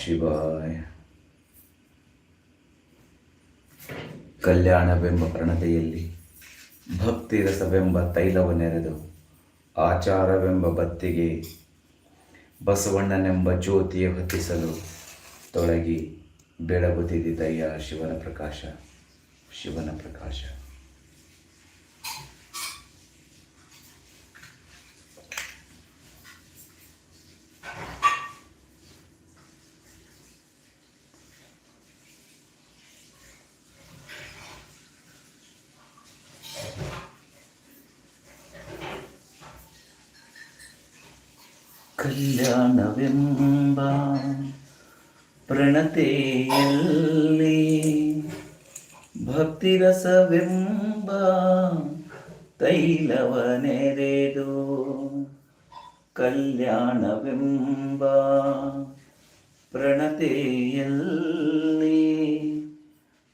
ಶಿವಾಯ. ಕಲ್ಯಾಣವೆಂಬ ಪ್ರಣತೆಯಲ್ಲಿ, ಭಕ್ತಿ ರಸವೆಂಬ ತೈಲವ ನೆರೆದು ಆಚಾರವೆಂಬ ಬತ್ತಿಗೆ, ಬಸವಣ್ಣನೆಂಬ ಜ್ಯೋತಿಯ ಹೊತ್ತಿಸಲು ತೊಳಗಿ ಬೆಳಗುತ್ತಿದ್ದಯ್ಯ ಶಿವನ ಪ್ರಕಾಶ ಶಿವನ ಪ್ರಕಾಶ. ನಲ್ಲಿ ಭಕ್ತಿರಸವೆಂಬ ತೈಲವನೆರೆದು ಕಲ್ಯಾಣವೆಂಬ ಪ್ರಣತೆಯಲ್ಲಿ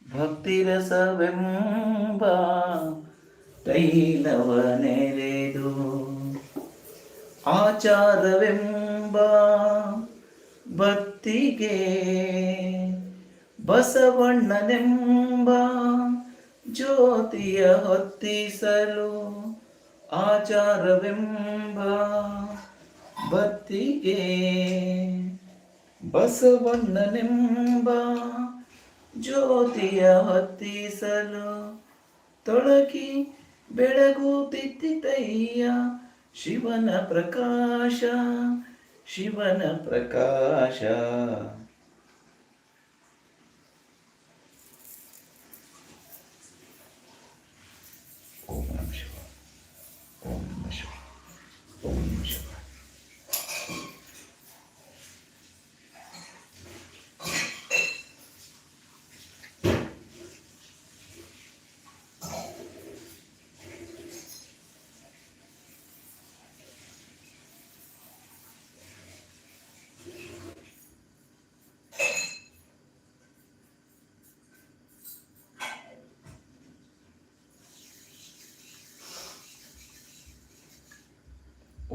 ಭಕ್ತಿರಸವೆಂಬ ತೈಲವನೆರೆದು ಆಚಾರವೆಂಬ ಭಕ್ತಿಗೆ ಬಸವಣ್ಣನೆಂಬ ಜ್ಯೋತಿಯ ಹೊತ್ತಿಸಲು ಆಚಾರವೆಂಬ ಬತ್ತಿಗೆ ಬಸವಣ್ಣನೆಂಬ ಜ್ಯೋತಿಯ ಹೊತ್ತಿಸಲು ತೊಳಗಿ ಬೆಳಗುತ್ತಿದ್ದಯ್ಯ ಶಿವನ ಪ್ರಕಾಶ ಶಿವನ ಪ್ರಕಾಶ.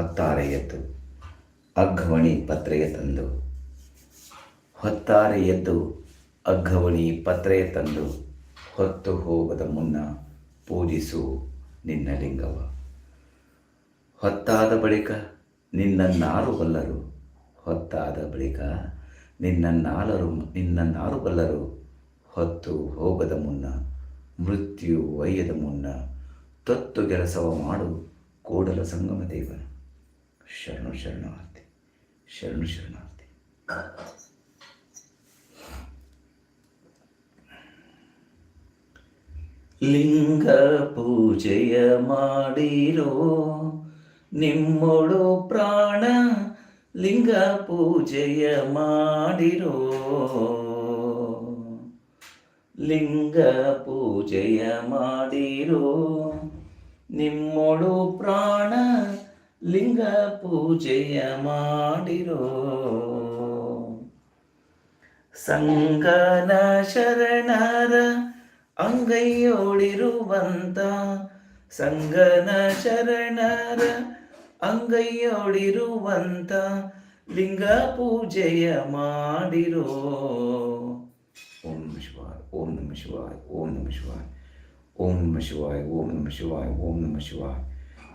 ಹೊತ್ತಾರೆ ಎದ್ದು ಅಗ್ಗವಣಿ ಪತ್ರೆಯ ತಂದು. ಹೊತ್ತಾರೆ ಎದ್ದು ಅಗ್ಗವಣಿ ಪತ್ರೆಯ ತಂದು. ಹೊತ್ತು ಹೋಗದ ಮುನ್ನ ಪೂಜಿಸು ನಿನ್ನ ಲಿಂಗವ. ಹೊತ್ತಾದ ಬಳಿಕ ನಿನ್ನನ್ನಾರು ಬಲ್ಲರು. ಹೊತ್ತಾದ ಬಳಿಕ ನಿನ್ನನ್ನಾಲರು, ನಿನ್ನನ್ನಾರು ಬಲ್ಲರು. ಹೊತ್ತು ಹೋಗದ ಮುನ್ನ, ಮೃತ್ಯು ಒಯ್ಯದ ಮುನ್ನ, ತೊತ್ತು ಕೆಲಸವ ಮಾಡು, ಕೂಡಲ ಸಂಗಮ ದೇವನ ಶರಣು ಶರಣಾರ್ಥಿ ಶರಣು ಶರಣಾರ್ಥಿ ಲಿಂಗ ಪೂಜೆಯ ಮಾಡಿರೋ ನಿಮ್ಮೊಳು ಪ್ರಾಣ ಲಿಂಗ ಪೂಜೆಯ ಮಾಡಿರೋ ಲಿಂಗ ಪೂಜೆಯ ಮಾಡಿರೋ ನಿಮ್ಮೊಳು ಪ್ರಾಣ ಲಿಂಗ ಪೂಜೆಯ ಮಾಡಿರೋ. ಸಂಗನ ಶರಣರ ಅಂಗೈಯೋಳಿರುವಂತ ಸಂಗನ ಶರಣರ ಅಂಗೈಯೋಳಿರುವಂತ ಲಿಂಗ ಪೂಜೆಯ ಮಾಡಿರೋ. ಓಂ ನಮ ಶಿವಾಯ, ಓಂ ನಮ ಶಿವಾಯ, ಓಂ ನಮ ಶಿವಾಯ, ಓಂ ನಮ ಶಿವಾಯ, ಓಂ ನಮ ಶಿವಾಯ, ಓಂ ನಮ ಶಿವಾಯ.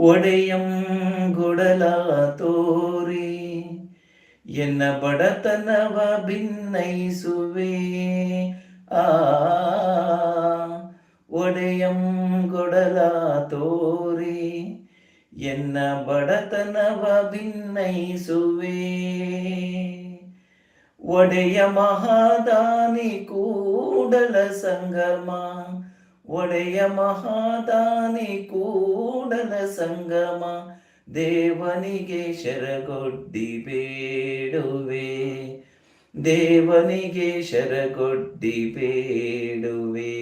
ಒಡೆಯಂ ಗುಡಲ ತೋರಿ ಎನ್ನ ಬಡತನವ ಭಿನ್ನೈಸುವೆ ಆ ಒಡೆಯಂ ಗೊಡಲ ತೋರಿ ಎನ್ನ ಬಡತನವ ಭಿನ್ನೈಸುವೆ ಒಡೆಯ ಮಹಾದಾನಿ ಕೂಡಲ ಸಂಗಮ ಒಡೆಯ ಮಹಾದಾನಿ ಕೂಡಲ ಸಂಗಮ, ದೇವನಿಗೆ ಶರಗೊಡ್ಡಿ ಬೇಡುವೆ. ದೇವನಿಗೆ ಶರಗೊಡ್ಡಿ ಬೇಡುವೆ.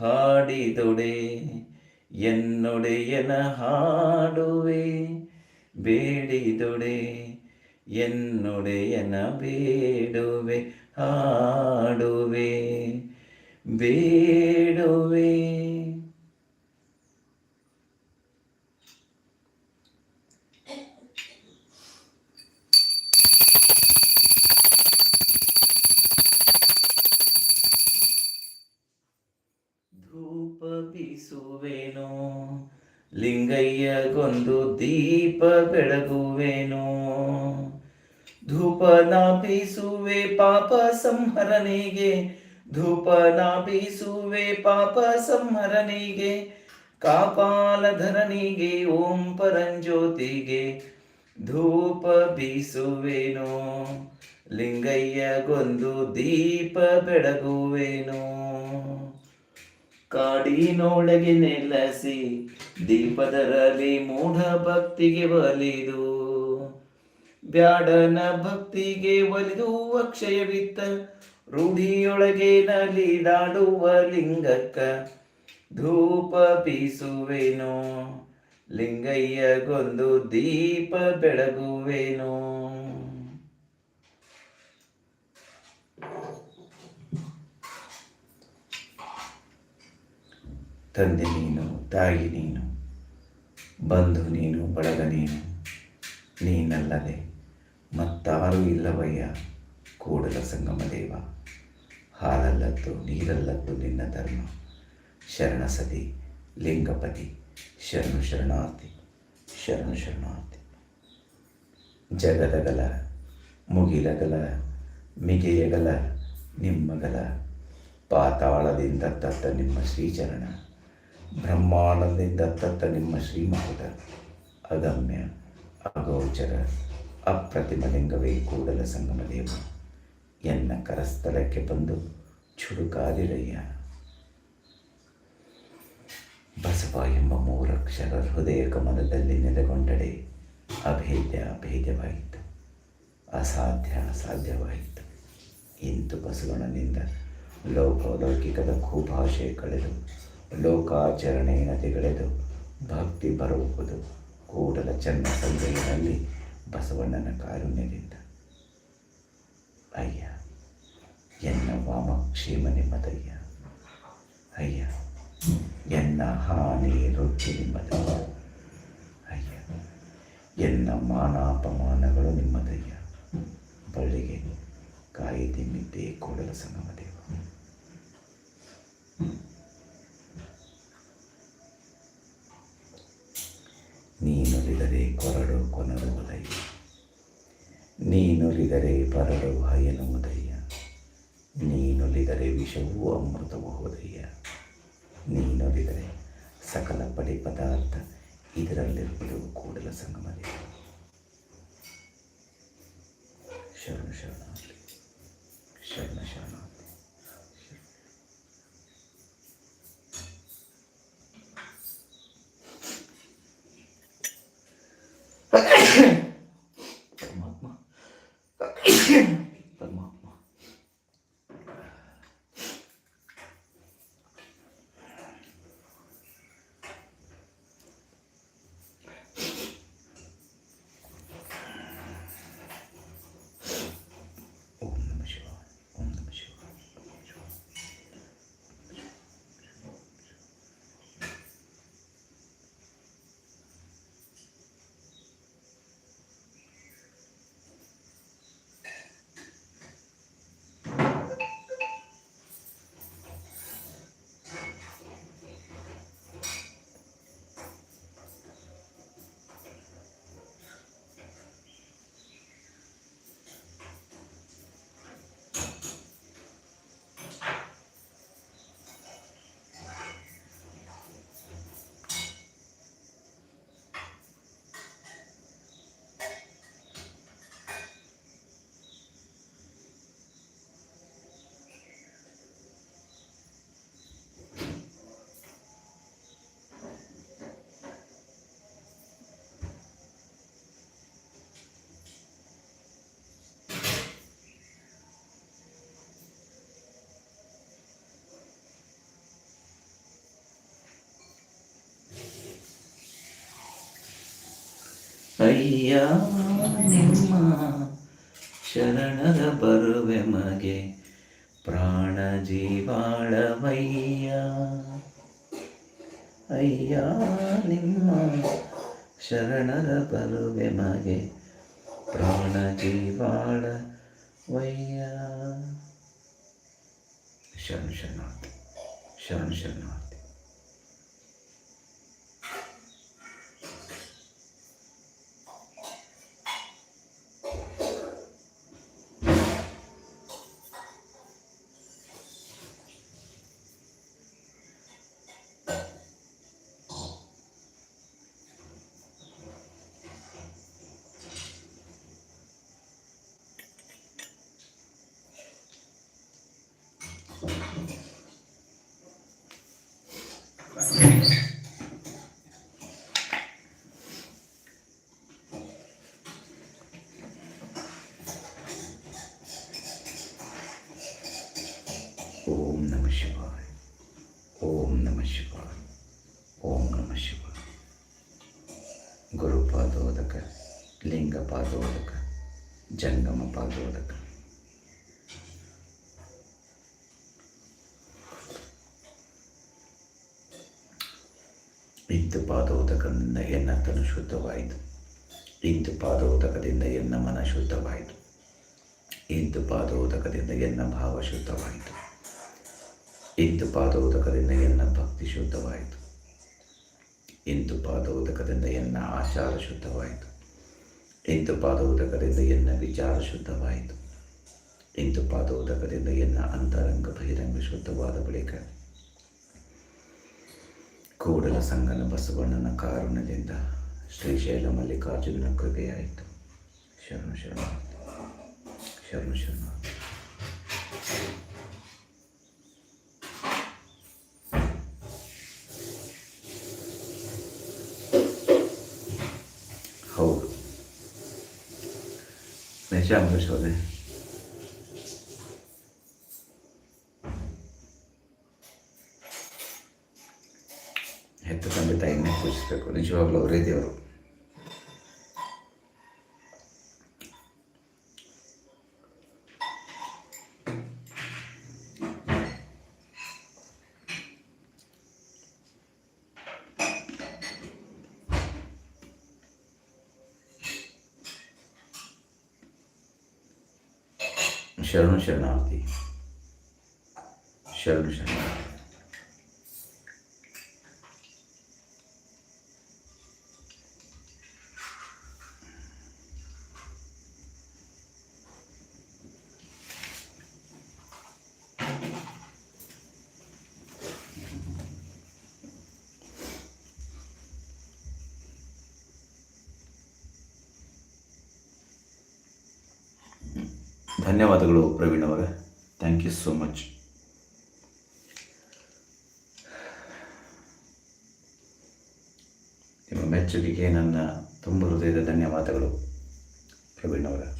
ಹಾಡಿದೊಡೆ ಎನ್ನೊಡೆಯನ ಹಾಡುವೆ. ಬೇಡಿದೊಡೆ ಎನ್ನೊಡೆಯನ ಬೇಡುವೆ, ಹಾಡುವೆ. ಬೇಡುವೆ. ಧೂಪ ಬೀಸುವೆನು ಲಿಂಗಯ್ಯಗೊಂದು ದೀಪ ಬೆಳಗುವೆನು. ಧೂಪನ ಬೀಸುವೆ ಪಾಪ ಸಂಹರಣಿಗೆ ಧೂಪನ ಬೀಸುವೆ ಪಾಪ ಸಂಹರಣಿಗೆ ಕಾಪಾಲಧರನಿಗೆ ಓಂ ಪರಂಜ್ಯೋತಿಗೆ. ಧೂಪ ಬೀಸುವೆನು ಲಿಂಗಯ್ಯಗೊಂದು ದೀಪ ಬೆಳಗುವೆನು. ಕಾಡಿನೊಳಗೆ ನೆಲಸಿ, ದೀಪದರಲ್ಲಿ ಮೂಢ ಭಕ್ತಿಗೆ ಒಲಿದು. ಬ್ಯಾಡನ ಭಕ್ತಿಗೆ ಒಲಿದು, ಅಕ್ಷಯವಿತ್ತ ರೂಢಿಯೊಳಗೆ ನಲಿದಾಡುವ ಲಿಂಗಕ್ಕ ಧೂಪ ಬೀಸುವೆನು. ಲಿಂಗಯ್ಯಗೊಂದು ದೀಪ ಬೆಳಗುವೆನು. ತಂದೆ ನೀನು, ತಾಯಿ ನೀನು, ಬಂಧು ನೀನು, ಬಳಗ ನೀನು, ನೀನಲ್ಲದೆ ಮತ್ತಾರೂ ಇಲ್ಲವಯ್ಯ. ಕೂಡಲ ಸಂಗಮ ದೇವ ಹಾಲಲ್ಲದ್ದು, ನೀರಲ್ಲದ್ದು ನಿನ್ನ ಧರ್ಮ. ಶರಣ ಸತಿ, ಲಿಂಗಪತಿ, ಶರಣು ಶರಣಾರ್ಥಿ ಶರಣು ಶರಣಾರ್ಥಿ. ಜಗದಗಲ, ಮುಗಿಲಗಲ, ಮಿಗೆಯಗಲ, ನಿಮ್ಮಗಲ. ಪಾತಾಳದಿಂದ ತತ್ತ ನಿಮ್ಮ ಶ್ರೀಚರಣ ಬ್ರಹ್ಮಾಂಡದಿಂದ ತತ್ತ ನಿಮ್ಮ ಶ್ರೀಮಕುಟ ಅಗಮ್ಯ, ಅಗೋಚರ ಅಪ್ರತಿಮ ಲಿಂಗವೇ ಕೂಡಲ ಸಂಗಮ ದೇವ ಎನ್ನ ಕರಸ್ಥಳಕ್ಕೆ ಬಂದು ಚುಡುಕಾದಿರಯ್ಯ ಬಸವ ಎಂಬ ಮೂರಕ್ಷರ ಹೃದಯ ಕಮಲದಲ್ಲಿ ನೆಲೆಗೊಂಡಡೆ ಅಭೇದ್ಯ ಅಭೇದ್ಯವಾಯಿತು. ಅಸಾಧ್ಯ ಅಸಾಧ್ಯವಾಯಿತು. ಇಂತು ಬಸವಣ್ಣನಿಂದ ಲೋಕಲೌಕಿಕದ ಖೂಭಾಷೆ ಕಳೆದು, ಲೋಕಾಚರಣೆ ನದಿಗಳೆದು ಭಕ್ತಿ ಬರುವುದು ಕೂಡಲ ಚನ್ನ ಸಂಜೆಯಲ್ಲಿ ಬಸವಣ್ಣನ ಕಾರುಣ್ಯದಿಂದ. ಅಯ್ಯ ಎನ್ನ ವಾಮಕ್ಷೇಮ ನಿಮ್ಮದಯ್ಯ. ಅಯ್ಯ, ಎನ್ನ ಹಾನಿ ರೊಟ್ಟಿ ನಿಮ್ಮದಯ್ಯ. ಅಯ್ಯ, ಎನ್ನ ಮಾನಾಪಮಾನಗಳು ನಿಮ್ಮದಯ್ಯ. ಬಳ್ಳಿಗೆ ಕಾಯಿ ತಿಮ್ಮಿದ್ದೇ ಕೂಡಲ ಸಂಗಮದೇವ ನೀನುಲಿದರೆ ಕೊರಡು ಕೊನರುವುದಯ್ಯ. ನೀನುಲಿದರೆ ಪರಡು ಹಯನುವುದಯ್ಯ. ವಿಷವೂ ಅಮೃತವೂ ಹೋದಯ್ಯ ನೋಡಿದರೆ ಸಕಲ ಪಡಿ ಪದಾರ್ಥ ಇದರಲ್ಲಿರುವುದು ಕೂಡಲ ಸಂಗಮ ದೇವ ಶರಣ ಶರಣಾರ್ಥಿ ಶರಣ ಶರಣಾರ್ಥಿ ಪರಮಾತ್ಮ ಪರಮಾತ್ಮ ಓಂ ನಮ ಶಿವಾಯ ಓಂ ನಮ ಶಿವಾಯ ಓಂ ನಮಃ ಶಿವಾಯ. ಅಯ್ಯ ನಿಮ್ಮ ಶರಣರ ಬರುವೆ ಮಗೆ ಪ್ರಾಣ ಜೀವಾಳವಯ್ಯ ಅಯ್ಯ, ನಿಮ್ಮ ಶರಣರ ಬರುವೆ ಮಗೆ ಪ್ರಾಣ ಜೀವಾಳವಯ್ಯ ಶರಣ ಶರಣಾರ್ಥಿ, ಶರಣ ಓಂ ನಮ ಶಿವಾಯ ಓಂ ನಮ ಶಿವಾಯ ಶಿವಾಯ ಗುರುಪಾದೋದಕ ಲಿಂಗ ಪಾದೋದಕ, ಜಂಗಮ ಪಾದೋದಕ. ಇಂದು ಪಾದೋದಕದಿಂದ ಎನ್ನ ತನು ಶುದ್ಧವಾಯಿತು. ಇಂದು ಪಾದೋದಕದಿಂದ ಎನ್ನ ಮನ ಶುದ್ಧವಾಯಿತು. ಇಂದು ಪಾದೋದಕದಿಂದ ಎನ್ನ ಭಾವ ಶುದ್ಧವಾಯಿತು. ಇಂದು ಪಾದೋದಕದಿಂದ ಎನ್ನ ಭಕ್ತಿ ಶುದ್ಧವಾಯಿತು. ಇಂದು ಪಾದೋದಕದಿಂದ ಎನ್ನ ಆಚಾರ ಶುದ್ಧವಾಯಿತು? ಇಂದು ಪಾದೋದಕದಿಂದ ಎನ್ನ ವಿಚಾರ ಶುದ್ಧವಾಯಿತು? ಇಂದು ಪಾದೋದಕದಿಂದ ಎನ್ನ ಅಂತರಂಗ ಬಹಿರಂಗ ಶುದ್ಧವಾದ ಬಳಿಕ? ಕೂಡಲ ಸಂಗನ ಬಸವಣ್ಣನ ಕಾರಣದಿಂದ ಶ್ರೀಶೈಲ ಮಲ್ಲಿಕಾರ್ಜುನ ಕೃಪೆಯಾಯಿತು. ಶರಣ ಶರಣ ಶರಣ ಶರಣ ನಿಜ ಅಂಬರೀಶ್ ಅವರೇ ಹೆತ್ತ ತಂದೆ ತಾಯಿನೇ ಪೂಜಿಸಬೇಕು ನಿಜವಾಗ್ಲೂ ಅವರೇ ದೇವರು ಶರಣು ಶರಣಾರ್ಥಿ ಶರಣು ಶರಣಾರ್ಥಿ ಧನ್ಯವಾದಗಳು ಪ್ರವೀಣ್ ಅವರೇ ಥ್ಯಾಂಕ್ ಯು ಸೋ ಮಚ್ ನಿಮ್ಮ ಮೆಚ್ಚುಗೆಗೆ ನನ್ನ ತುಂಬ ಹೃದಯದ ಧನ್ಯವಾದಗಳು, ಪ್ರವೀಣವರ. ಅವರೇ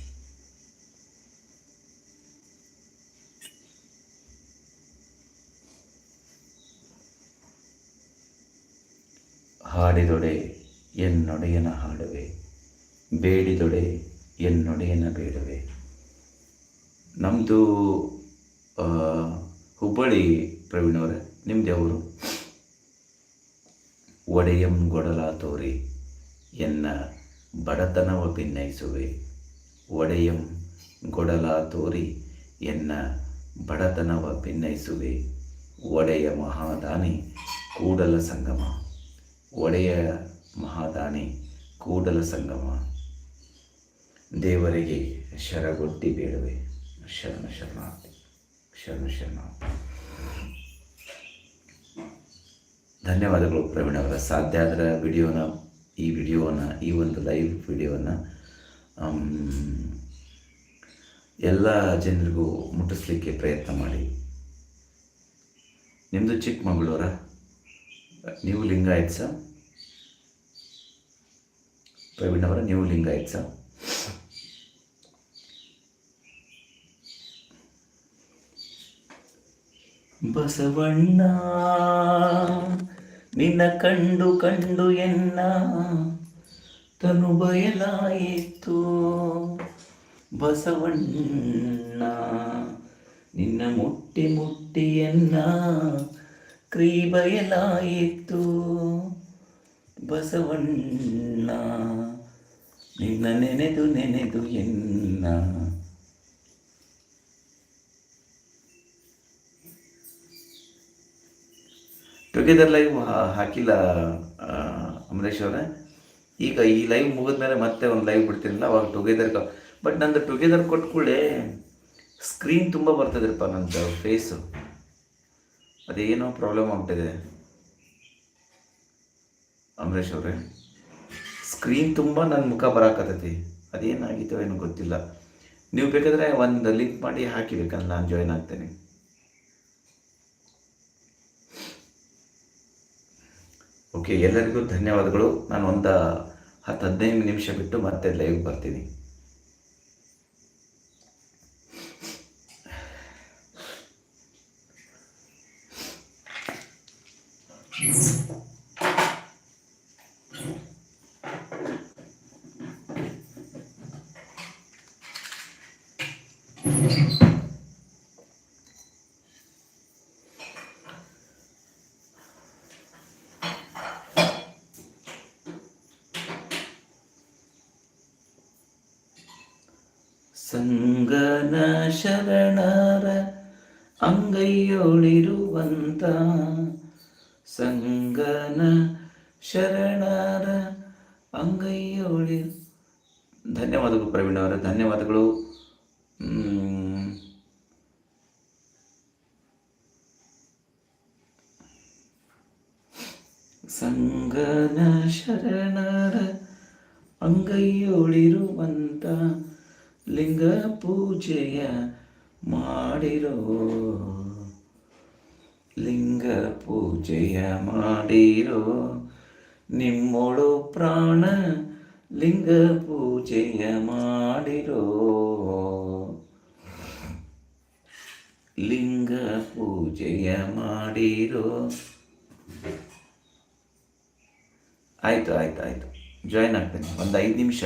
ಹಾಡಿದೊಡೆ ಎನ್ನೊಡೆಯನ ಹಾಡುವೆ, ಬೇಡಿದೊಡೆ ಎನ್ನೊಡೆಯನ ಬೇಡುವೆ. ನಮ್ಮದು ಹುಬ್ಬಳ್ಳಿ ಪ್ರವೀಣ್ ಅವರೇ ನಿಮ್ದು ಯಾವರು? ಒಡೆಯಂ ಗೊಡಲ ತೋರಿ. ಎನ್ನ ಬಡತನವ ಭಿನ್ನಯಿಸುವೆ ಒಡೆಯಂ ಗೊಡಲ ತೋರಿ ಎನ್ನ ಬಡತನವ ಭಿನ್ನಯಿಸುವೆ ಒಡೆಯ ಮಹಾದಾನಿ ಕೂಡಲ ಸಂಗಮ. ಒಡೆಯ ಮಹಾದಾನಿ ಕೂಡಲ ಸಂಗಮ. ದೇವರಿಗೆ ಶರಗೊಟ್ಟಿ ಬೇಡುವೆ. ಶರಣ ಶರಣಾರ್ಥಿ. ಶರಣ ಶರಣಾರ್ಥಿ. ಧನ್ಯವಾದಗಳು ಪ್ರವೀಣ್ ಅವರ. ಸಾಧ್ಯ ಆದರೆ ವಿಡಿಯೋನ ಈ ವಿಡಿಯೋನ ಈ ಒಂದು ಲೈವ್ ವಿಡಿಯೋನ ಎಲ್ಲ ಜನರಿಗೂ ಮುಟ್ಟಿಸ್ಲಿಕ್ಕೆ ಪ್ರಯತ್ನ ಮಾಡಿ. ನಿಮ್ಮದು ಚಿಕ್ಕಮಗಳೂರ, ನೀವು ಲಿಂಗಾಯತ್ಸ ಪ್ರವೀಣ್ ಅವರ, ನೀವು ಲಿಂಗಾಯತ್ಸ ಬಸವಣ್ಣ ನಿನ್ನ ಕಂಡು ಕಂಡು ಎನ್ನ ತನು ಬಯಲಾಯಿತು. ಬಸವಣ್ಣ, ನಿನ್ನ ಮುಟ್ಟಿ ಮುಟ್ಟಿ ಎನ್ನ ಕ್ರೀ ಬಯಲಾಯಿತು. ಬಸವಣ್ಣ, ನಿನ್ನ ನೆನೆದು ನೆನೆದು ಎನ್ನ ಟುಗೆದರ್ ಲೈವ್ ಹಾಕಿಲ್ಲ ಅಮರೇಶ್ ಅವರೇ. ಈಗ ಈ ಲೈವ್ ಮುಗಿದ್ಮೇಲೆ ಮತ್ತೆ ಒಂದು ಲೈವ್ ಬಿಡ್ತೀನಿಲ್ಲ, ಅವಾಗ ಟುಗೆದರ್ ಬಟ್ ನಂದು ಟುಗೆದರ್ ಕೊಟ್ಟ ಕೂಡಲೇ ಸ್ಕ್ರೀನ್ ತುಂಬ ಬರ್ತದ್ರಪ್ಪ ನಂದು ಫೇಸು ಅದೇನೋ ಪ್ರಾಬ್ಲಮ್ ಆಗ್ಬಿಟ್ಟಿದೆ. ಅಮರೇಶ್ ಅವರೇ ಸ್ಕ್ರೀನ್ ತುಂಬ ನನ್ನ ಮುಖ ಬರಾಕತ್ತೈತಿ. ಅದೇನಾಗಿತ್ತೋ ಏನೋ ಗೊತ್ತಿಲ್ಲ. ನೀವು ಬೇಕಾದರೆ ಒಂದು ಲಿಂಕ್ ಮಾಡಿ ಹಾಕಿಬೇಕಂದ್ರೆ ನಾನು ಜಾಯ್ನ್ ಆಗ್ತೇನೆ. ಓಕೆ ಎಲ್ಲರಿಗೂ ಧನ್ಯವಾದಗಳು. ನಾನು ಒಂದು ಹತ್ತು ಹದಿನೈದು ನಿಮಿಷ ಬಿಟ್ಟು ಮತ್ತೆ ಲೈವ್ ಬರ್ತೀನಿ. ಸಂಗನ ಶರಣರ ಅಂಗೈಯೊಳಿ. ಧನ್ಯವಾದಗಳು ಪ್ರವೀಣ್ ಅವರ ಧನ್ಯವಾದಗಳು. ಸಂಗನ ಶರಣರ ಅಂಗೈಯೊಳಿರುವಂತ ಲಿಂಗ ಪೂಜೆಯ ಮಾಡಿರೋ ಲಿಂಗ ಪೂಜೆಯ ಮಾಡಿರೋ ನಿಮ್ಮೊಳು ಪ್ರಾಣ ಲಿಂಗ ಪೂಜೆಯ ಮಾಡಿರೋ. ಲಿಂಗ ಪೂಜೆಯ ಮಾಡಿರೋ. ಆಯಿತು ಆಯಿತು ಆಯಿತು. ಜಾಯ್ನ್ ಆಗ್ತೇನೆ. ಒಂದು ಐದು ನಿಮಿಷ.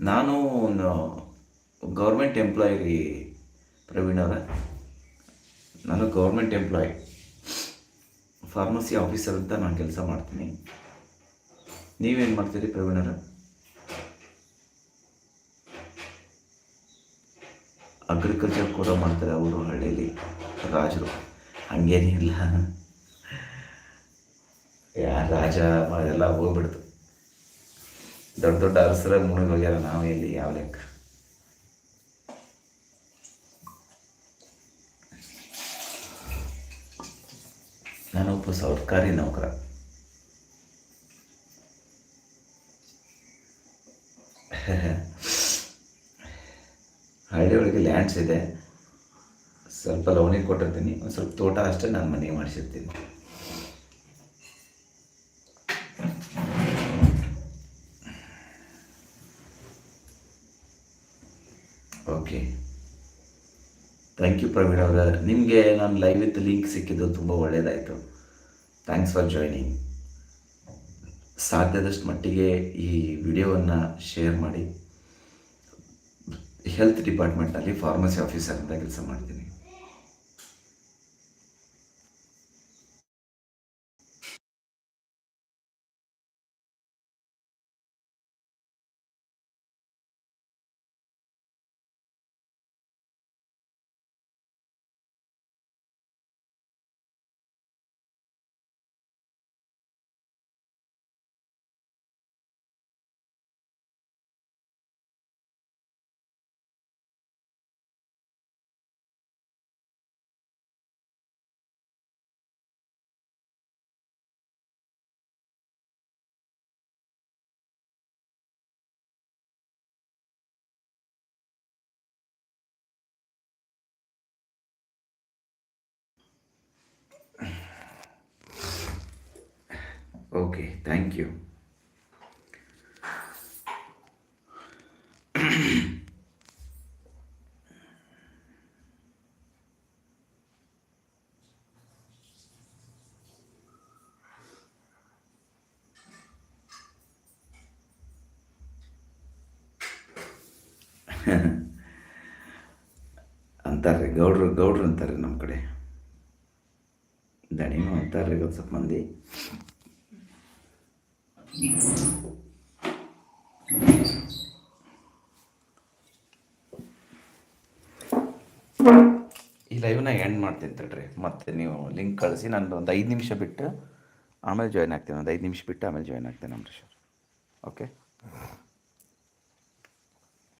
ನಾನು ಒಂದು ಗೌರ್ಮೆಂಟ್ ಎಂಪ್ಲಾಯಿ ಪ್ರವೀಣ್ ಅವರ. ನಾನು ಗೌರ್ಮೆಂಟ್ ಎಂಪ್ಲಾಯ್ ಫಾರ್ಮಸಿ ಆಫೀಸರ್ ಅಂತ ನಾನು ಕೆಲಸ ಮಾಡ್ತೀನಿ. ನೀವೇನು ಮಾಡ್ತೀರಿ ಪ್ರವೀಣರ? ಅಗ್ರಿಕಲ್ಚರ್ ಕೂಡ ಮಾಡ್ತಾರೆ ಅವರು ಹಳ್ಳಿಯಲ್ಲಿ ರಾಜರು. ಹಂಗೇನಿಲ್ಲ ಯಾ ರಾಜ ಎಲ್ಲ ಹೋಗ್ಬಿಡ್ತು. ದೊಡ್ಡ ದೊಡ್ಡ ಅರಸರ ಮುಳುಗೋಗ್ಯಾರ ನಾವೇ ಇಲ್ಲಿ ಯಾವ ಲೆಕ್ಕ? ನಾನೊಬ್ಬ ಸರ್ಕಾರಿ ನೌಕರ. ಹಳ್ಳಿಯೊಳಗೆ ಲ್ಯಾಂಡ್ಸ್ ಇದೆ. ಸ್ವಲ್ಪ ಲೋನಿಗೆ ಕೊಟ್ಟಿರ್ತೀನಿ. ಒಂದು ಸ್ವಲ್ಪ ತೋಟ ಅಷ್ಟೇ ನಾನು ಮನೆ ಮಾಡಿಸಿರ್ತೀನಿ. ಓಕೆ ಥ್ಯಾಂಕ್ ಯು ಪ್ರವೀಣ್ ಅವರ. ನಿಮಗೆ ನಾನು ಲೈವ್ ಇತ್ತು ಲಿಂಕ್ ಸಿಕ್ಕಿದ್ದು ತುಂಬ ಒಳ್ಳೆಯದಾಯಿತು ಥ್ಯಾಂಕ್ಸ್ ಫಾರ್ ಜಾಯ್ನಿಂಗ್ ಸಾಧ್ಯದಷ್ಟು ಮಟ್ಟಿಗೆ ಈ ವಿಡಿಯೋವನ್ನು ಶೇರ್ ಮಾಡಿ. ಹೆಲ್ತ್ ಡಿಪಾರ್ಟ್ಮೆಂಟ್ನಲ್ಲಿ ಫಾರ್ಮಸಿ ಆಫೀಸರ್ ಅಂತ ಕೆಲಸ ಮಾಡ್ತೀನಿ. ಓಕೆ ಥ್ಯಾಂಕ್ ಯು ಅಂತಾರೆ ಗೌಡ್ರು ಗೌಡ್ರು ಅಂತಾರೆ ನಮ್ಮ ಕಡೆ. ದಣಿನೂ ಅಂತಾರೆ ಸ್ವಲ್ಪ ಮಂದಿ. ಈ ಲೈವ್ನ ಎಂಡ್ ಮಾಡ್ತೀನಿ ತಡ್ರಿ. ಮತ್ತೆ ನೀವು ಲಿಂಕ್ ಕಳಿಸಿ. ನಾನು ಒಂದು ಐದು ನಿಮಿಷ ಬಿಟ್ಟು ಆಮೇಲೆ ಜಾಯ್ನ್ ಆಗ್ತೀನಿ. ಒಂದು ಐದು ನಿಮಿಷ ಬಿಟ್ಟು ಆಮೇಲೆ ಜಾಯ್ನ್ ಆಗ್ತೀನಿ ಅಂಬರೀಶ್ ಓಕೆ